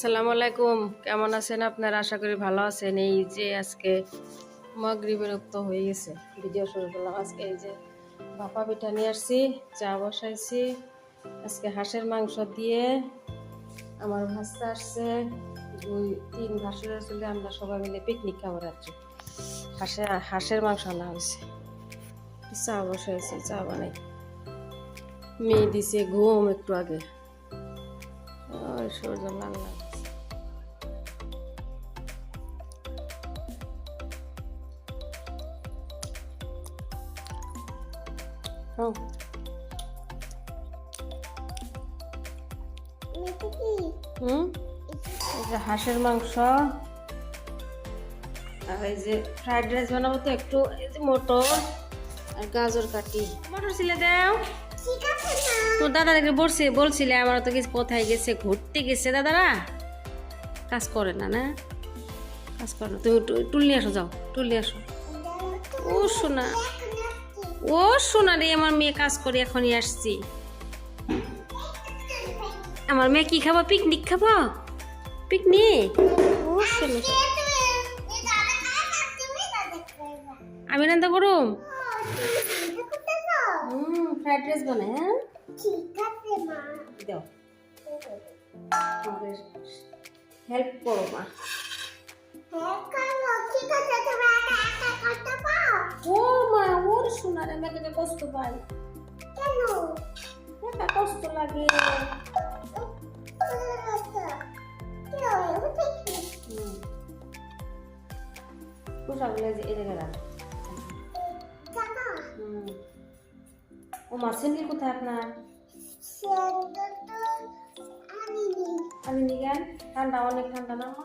আসসালামু আলাইকুম। কেমন আছেন আপনারা? আশা করি ভালো আছেন। এই যে আজকে মগরিবের উক্ত হয়ে গেছে। ভিডিও শুরু করলাম। আজকে এই যে ভাপা পিঠা নিয়ে আসছি, চা বসাইছি। আজকে হাঁসের মাংস দিয়ে আমার ভাস্তা আসছে। দুই, তিন ভাসুর আসলে আমরা সবাই মিলে পিকনিক খাব রাত্রে। হাঁসের হাঁসের মাংস আনা হয়েছে। চা বসাইছি, চা বানাই। মেয়ে দিছে ঘুম একটু আগে। সূর্য লাল। হুম এই যে হাঁসের মাংস। আর এই যে ফ্রাইড রাইস বানাবো তো একটু। এই যে মটর আর গাজর কাটি। মটর ছিলে দাও। তোর দাদা দেখে বলছে বলছিলে আমার তো কিছু কোথায় গেছে, ঘুরতে গেছে। দাদারা, কাজ করে না না? কাজ করে না। তুমি টুল নিয়ে আসো, যাও। টুল নিয়ে আসো। ও শোনা ও শোনা রে আমার মেয়ে কাজ করে এখনই আসছি। আমার মেয়ে কি খাব? পিকনিক খাব? পিকনিক? ও আমি রান্না করুম? ফ্রাইড রাইস বানাই হ্যাঁ? দাও। হেল্প করো মা। ও ওর শোনা রে কষ্ট পাই। একা কষ্ট লাগে। পোশাকগুলো যে রাখ। ও মা স্যান্ডেল কোথায় আপনার? আমি নিগান ঠান্ডা অনেক ঠান্ডা না মা?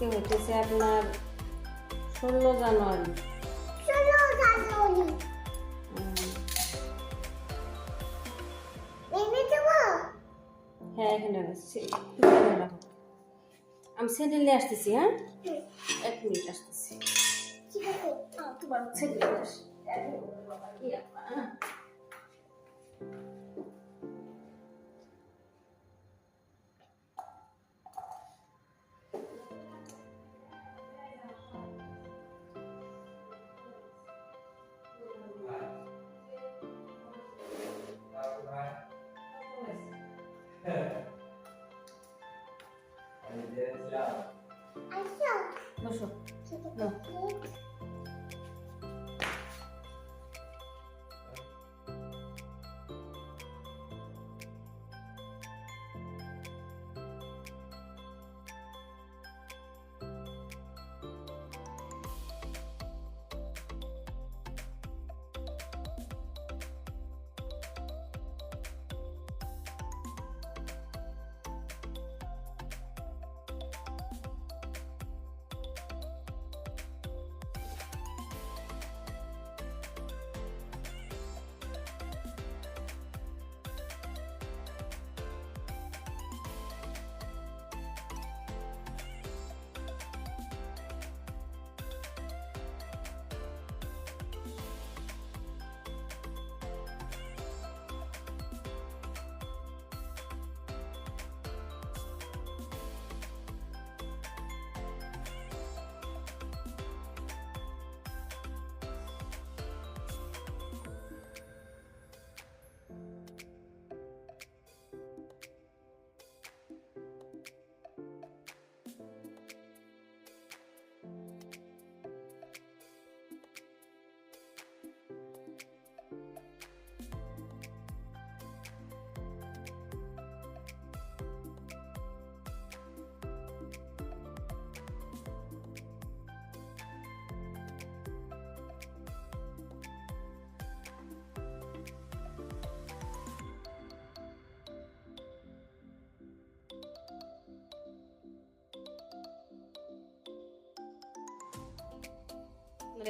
আজকে হইতেছে আপনার ষোলো জানুয়ারি। হ্যাঁ এখানে। আমি স্যান্ডেল নিয়ে আসতেছি হ্যাঁ? এক মিনিট আসতেছি। তোমার আসি।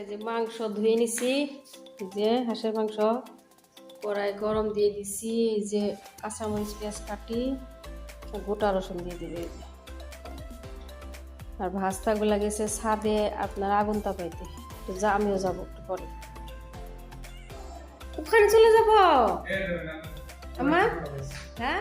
যে মাংস ধুয়ে নিছি যে হাঁসের মাংস কড়াই গরম দিয়ে দিছি যে কাঁচামরিচ পেঁয়াজ কাটি গোটা রসুন দিয়ে দিবে আর ভাস্তাগুলা গেছে ছাদে আপনার আগুন তাপাইতে তো যা আমিও যাব একটু পরে। ওখানে চলে যাব? আমা হ্যাঁ?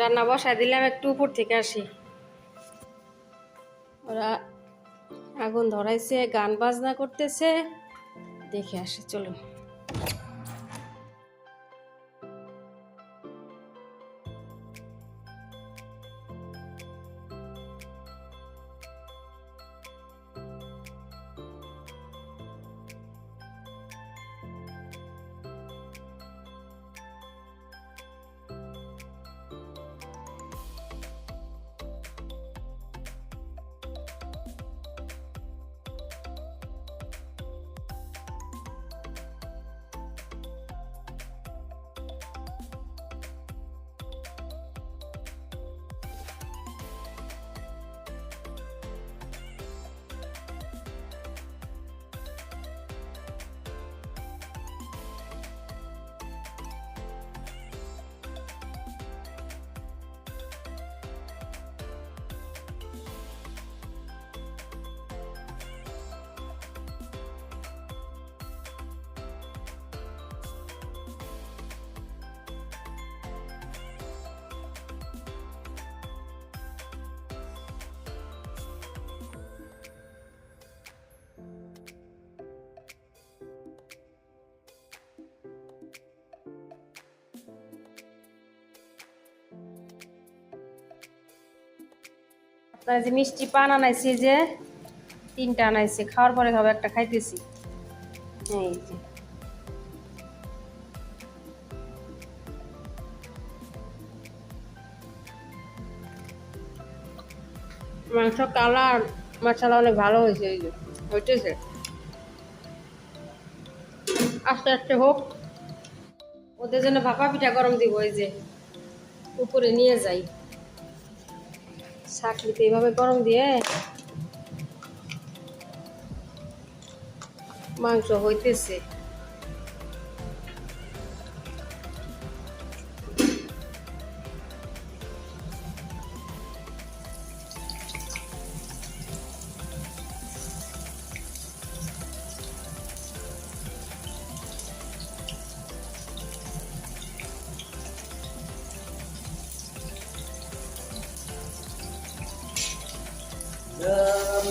রান্না বসায় দিলাম, একটু উপর থেকে আসি। ওরা আগুন ধরাইছে, গান বাজনা করতেছে। দেখে আসি, চলুন। আপনার যে মিষ্টি পান আনাইছি যে, তিনটা আনাইছি, খাওয়ার পরে খাব একটা খাইতেছি। এই যে। মাংস কালার মশলা অনেক ভালো হয়েছে, এই যে, হইতেছে। আস্তে আস্তে হোক। ওদের জন্য ভাপা পিঠা গরম দিব, এই যে, উপরে নিয়ে যাই। চাকরিতে এইভাবে গরম দিয়ে মাংস হইতেছে।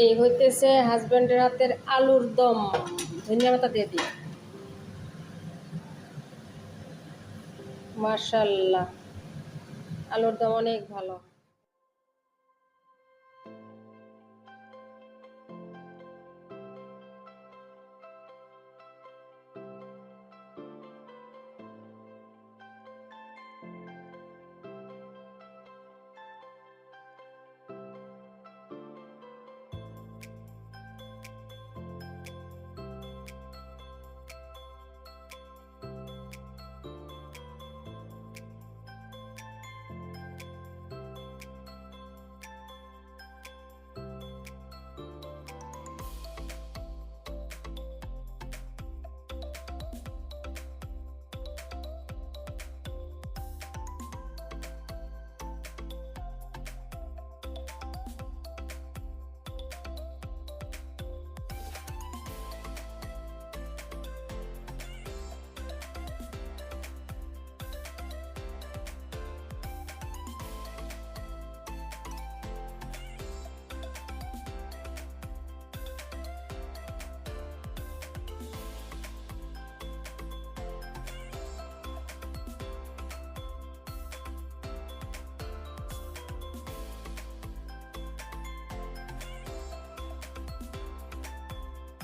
এই হইতেছে হাজবেন্ডের হাতের আলুর দম। ধনিয়া পাতা দিয়ে দিই। মার্শাল্লাহ আলুর দম অনেক ভালো।